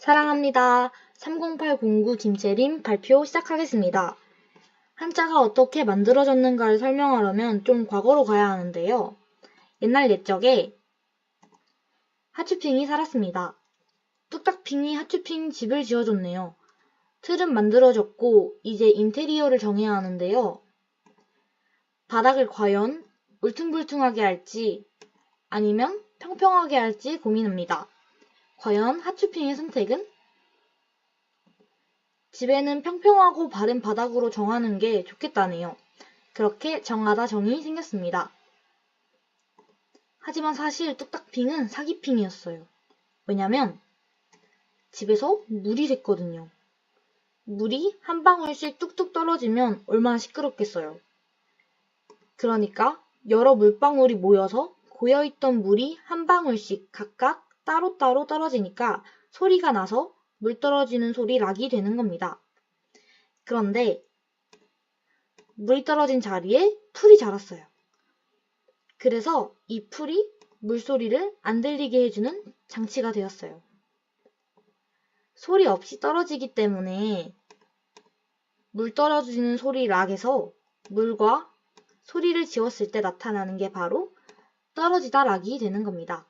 사랑합니다. 30809 김재림 발표 시작하겠습니다. 한자가 어떻게 만들어졌는가를 설명하려면 좀 과거로 가야 하는데요. 옛날 옛적에 하츄핑이 살았습니다. 뚝딱핑이 하츄핑 집을 지어줬네요. 틀은 만들어졌고 이제 인테리어를 정해야 하는데요. 바닥을 과연 울퉁불퉁하게 할지 아니면 평평하게 할지 고민합니다. 과연 하츄핑의 선택은? 집에는 평평하고 바른 바닥으로 정하는 게 좋겠다네요. 그렇게 정하다 정이 생겼습니다. 하지만 사실 뚝딱핑은 사기핑이었어요. 왜냐면 집에서 물이 샜거든요. 물이 한 방울씩 뚝뚝 떨어지면 얼마나 시끄럽겠어요. 그러니까 여러 물방울이 모여서 고여있던 물이 한 방울씩 각각 따로따로 떨어지니까 소리가 나서 물 떨어지는 소리 락이 되는 겁니다. 그런데 물이 떨어진 자리에 풀이 자랐어요. 그래서 이 풀이 물소리를 안 들리게 해주는 장치가 되었어요. 소리 없이 떨어지기 때문에 물 떨어지는 소리 락에서 물과 소리를 지웠을 때 나타나는 게 바로 떨어지다 락이 되는 겁니다.